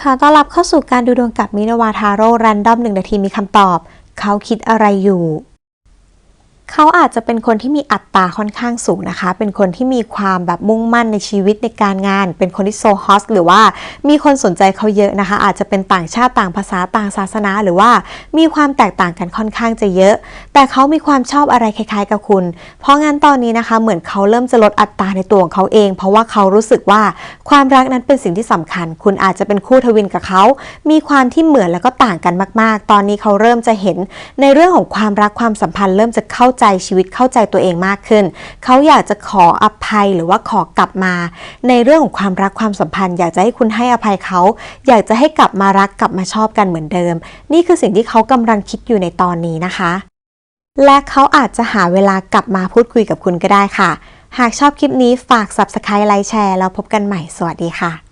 ขอต้อนรับเข้าสู่การดูดวงกับมินวาทาโร่แรนดอมหนึ่งนาทีมีคำตอบ เขาคิดอะไรอยู่ เขาอาจจะเป็นคนที่มีอัตราค่อนข้างสูงนะคะ เป็นคนที่มีความแบบมุ่งมั่นในชีวิตในการงาน เป็นคนที่โซฮอสหรือว่ามีคนสนใจเขาเยอะนะคะ อาจจะเป็นต่างชาติต่างภาษาต่างศาสนา หรือว่ามีความแตกต่างกันค่อนข้างจะเยอะ แต่เขามีความชอบอะไรคล้ายๆ กับคุณ เพราะงั้นตอนนี้นะคะเหมือนเขาเริ่มจะลดอัตราในตัวของเขาเอง เพราะว่าเขารู้สึกว่าความรักนั้นเป็นสิ่งที่สำคัญ คุณอาจจะเป็นคู่ทวินกับเขา มีความที่เหมือนแล้วก็ต่างกันมาก ๆ ตอนนี้เขาเริ่มจะเห็นในเรื่องของความรักความสัมพันธ์เริ่มจะเข้าใจใจชีวิตเข้าใจตัวเองมากขึ้น เขาอยากจะขออภัยหรือว่าขอกลับมา ในเรื่องของความรักความสัมพันธ์ อยากจะให้คุณให้อภัยเขา อยากจะให้กลับมารักกลับมาชอบกันเหมือนเดิม นี่คือสิ่งที่เขากำลังคิดอยู่ในตอนนี้นะคะ และเขาอาจจะหาเวลากลับมาพูดคุยกับคุณก็ได้ค่ะ หากชอบคลิปนี้ฝาก subscribe ไลค์แชร์แล้วพบกันใหม่สวัสดีค่ะ